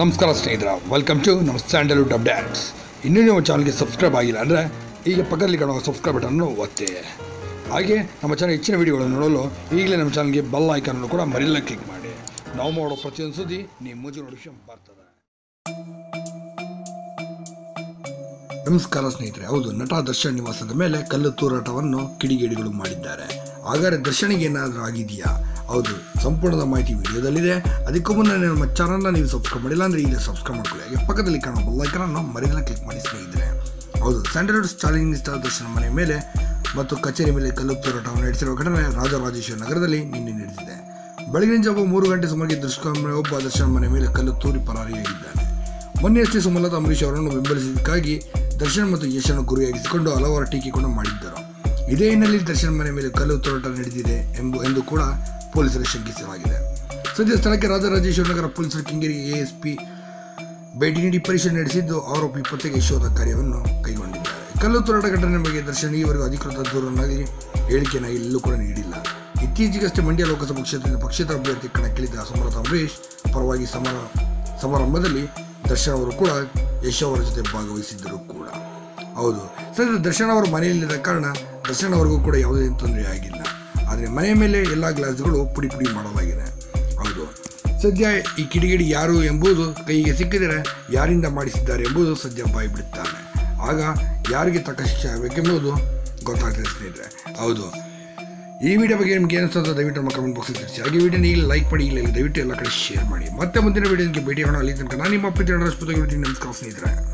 ನಮಸ್ಕಾರ ಸ್ನೇಹಿತರ welcome to ನಮ್ಮ ಸ್ಯಾಂಡಲ್ವುಡ್ ಅಪ್ಡೇಟ್ಸ್ ಇನ್ನೂ ನೀವು ಚಾನಲ್ಗೆ ಸಬ್ಸ್ಕ್ರೈಬ್ ಆಗಿಲ್ಲ ಅಂದರೆ ಈಗ ಪಕ್ಕದಲ್ಲಿ ಕಾಣುವ ಸಬ್ಸ್ಕ್ರೈಬ್ ಬಟನ್ನು ಒತ್ತಿ. ಹಾಗೆ ನಮ್ಮ ಚಾನಲ್ ಹೆಚ್ಚಿನ ವಿಡಿಯೋಗಳನ್ನು ನೋಡಲು ಈಗಲೇ ನಮ್ಮ ಚಾನಲ್ಗೆ ಬೆಲ್ ಅನ್ನು ಕೂಡ ಮರಿಲ್ಲ ಕ್ಲಿಕ್ ಮಾಡಿ. ನಾವು ಮಾಡೋ ಪ್ರತಿಯೊಂದು ಸುದ್ದಿ ನೀವು ಮುಂಚೆ ವಿಷಯ ಬರ್ತದೆ. ನಮಸ್ಕಾರ ಸ್ನೇಹಿತರೆ, ಹೌದು, ನಟ ದರ್ಶನ್ ನಿವಾಸದ ಮೇಲೆ ಕಲ್ಲು ತೂರಾಟವನ್ನು ಕಿಡಿಗೇಡಿಗಳು ಮಾಡಿದ್ದಾರೆ. ಹಾಗಾದರೆ ದರ್ಶನಿಗೆ ಏನಾದರೂ ಆಗಿದೆಯಾ? ಹೌದು, ಸಂಪೂರ್ಣದ ಮಾಹಿತಿ ವಿಡಿಯೋದಲ್ಲಿದೆ. ಅದಕ್ಕೂ ಮುನ್ನ ನಮ್ಮ ಚಾನಲ್ನ ನೀವು ಸಬ್ಸ್ಕ್ರೈಬ್ ಮಾಡಿಲ್ಲ ಅಂದರೆ ಈಗ ಸಬ್ಸ್ಕ್ರೈಬ್ ಮಾಡ್ಕೊಳ್ಳಿ. ಹಾಗೆ ಪಕ್ಕದಲ್ಲಿ ಕಾಣೋ ಬೆಲ್ಲೈಕನನ್ನು ಮರೆಯಲ್ಲ ಕ್ಲಿಕ್ ಮಾಡಿ ಸ್ನೇಹಿತರೆ. ಹೌದು ಸ್ಯಾಂಡಲ್ವುಡ್ ಸ್ಟಾಲಿನ್ ಸ್ಟಾರ್ ದರ್ಶನ ಮನೆ ಮೇಲೆ ಮತ್ತು ಕಚೇರಿ ಮೇಲೆ ಕಲ್ಲು ತೋರಾಟವನ್ನು ನಡೆಸಿರುವ ಘಟನೆ ರಾಜರಾಜೇಶ್ವರ ನಗರದಲ್ಲಿ ನಿನ್ನೆ ನಡೆದಿದೆ. ಬೆಳಗಿನ ಜಾವ ಮೂರು ಗಂಟೆ ಸುಮಾರಿಗೆ ದುಷ್ಕರ್ಮಿ ಒಬ್ಬ ದರ್ಶನ ಮನೆ ಮೇಲೆ ಕಲ್ಲು ತೂರಿ ಪರಾರಿಯಾಗಿದ್ದಾನೆ. ಮೊನ್ನೆಯಷ್ಟೇ ಸುಮಲತಾ ಅಂಬರೀಶ್ ಅವರನ್ನು ಬೆಂಬಲಿಸಿದ್ದಕ್ಕಾಗಿ ದರ್ಶನ್ ಮತ್ತು ಯಶನ್ನು ಗುರಿಯಾಗಿಸಿಕೊಂಡು ಹಲವಾರು ಟೀಕೆಗಳನ್ನು ಮಾಡಿದ್ದರು. ಇದೇ ಹಿನ್ನೆಲೆ ದರ್ಶನ್ ಮನೆ ಮೇಲೆ ಕಲ್ಲು ತೋರಾಟ ನಡೆದಿದೆ ಎಂಬ ಎಂದು ಕೂಡ ಪೊಲೀಸರು ಶಂಕಿಸಲಾಗಿದೆ ಸದ್ಯ ಸ್ಥಳಕ್ಕೆ ರಾಜರಾಜೇಶ್ವರ ನಗರ ಪೊಲೀಸರು ಕಿಂಗೇರಿ ಎಎಸ್ಪಿ ಭೇಟಿ ನೀಡಿ ಪರಿಶೀಲನೆ ನಡೆಸಿದ್ದು ಆರೋಪಿ ಪತ್ತೆಗೆ ಶೋಧ ಕಾರ್ಯವನ್ನು ಕೈಗೊಂಡಿದ್ದಾರೆ. ಕಲ್ಲು ತೋರಾಟ ಘಟನೆ ಬಗ್ಗೆ ದರ್ಶನ್ ಈವರೆಗೂ ಅಧಿಕೃತ ದೂರನ್ನಾಗಿ ಹೇಳಿಕೆಯನ್ನು ಎಲ್ಲೂ ಕೂಡ ನೀಡಿಲ್ಲ. ಇತ್ತೀಚೆಗಷ್ಟೇ ಮಂಡ್ಯ ಲೋಕಸಭಾ ಕ್ಷೇತ್ರದಿಂದ ಪಕ್ಷೇತರ ಅಭ್ಯರ್ಥಿ ಕಣಕ್ಕಿಳಿದ ಸುಮಲತಾ ಅಂಬರೀಶ್ ಪರವಾಗಿ ಸಮರ ಸಮಾರಂಭದಲ್ಲಿ ದರ್ಶನ್ ಅವರು ಕೂಡ ಯಶ್ ಅವರ ಜೊತೆ ಭಾಗವಹಿಸಿದ್ದರು ಕೂಡ. ಹೌದು. ಸದ್ಯ ದರ್ಶನ್ ಅವರು ಮನೆಯಲ್ಲಿದ್ದ ಕಾರಣ ದರ್ಶನ್ ಅವ್ರಿಗೂ ಕೂಡ ಯಾವುದೇ ತೊಂದರೆ ಆಗಿಲ್ಲ. ಆದರೆ ಮನೆ ಮೇಲೆ ಎಲ್ಲ ಗ್ಲಾಸ್ಗಳು ಪುಡಿ ಪುಡಿ ಮಾಡಲಾಗಿದೆ. ಹೌದು. ಸದ್ಯ ಈ ಕಿಡಿಗೇಡಿ ಯಾರು ಎಂಬುದು ಕೈಗೆ ಸಿಕ್ಕಿದರೆ ಯಾರಿಂದ ಮಾಡಿಸಿದ್ದಾರೆ ಎಂಬುದು ಸದ್ಯ ಬಾಯಿ ಬಿಡುತ್ತಾನೆ. ಆಗ ಯಾರಿಗೆ ತಕ್ಕ ಶಿಕ್ಷೆ ಆಗಬೇಕೆಂಬುದು ಗೊತ್ತಾಗ್ತದೆ ಸ್ನೇಹಿತರೆ. ಹೌದು. ಈ ವಿಡಿಯೋ ಬಗ್ಗೆ ನಿಮ್ಗೆ ಏನಿಸ್ತದೆ ದಯವಿಟ್ಟು ನಮ್ಮ ಕಮೆಂಟ್ ಬಾಕ್ಸಲ್ಲಿ ತಿಳಿಸಿ. ಹಾಗೆ ವಿಡಿಯೋ ಈಗ ಲೈಕ್ ಮಾಡಿ, ಇಲ್ಲ ದಯವಿಟ್ಟು ಎಲ್ಲ ಕಡೆ ಶೇರ್ ಮಾಡಿ. ಮತ್ತೆ ಮುಂದಿನ ವಿಡಿಯೋಗೆ ಭೇಟಿ ಮಾಡೋಣ ಅಲ್ಲಿ ತನಕ ನಾನು ನಿಮ್ಮ ಪ್ರೀತಿ ನಮಸ್ಕಾರ ಸ್ನೇಹಿತರೆ.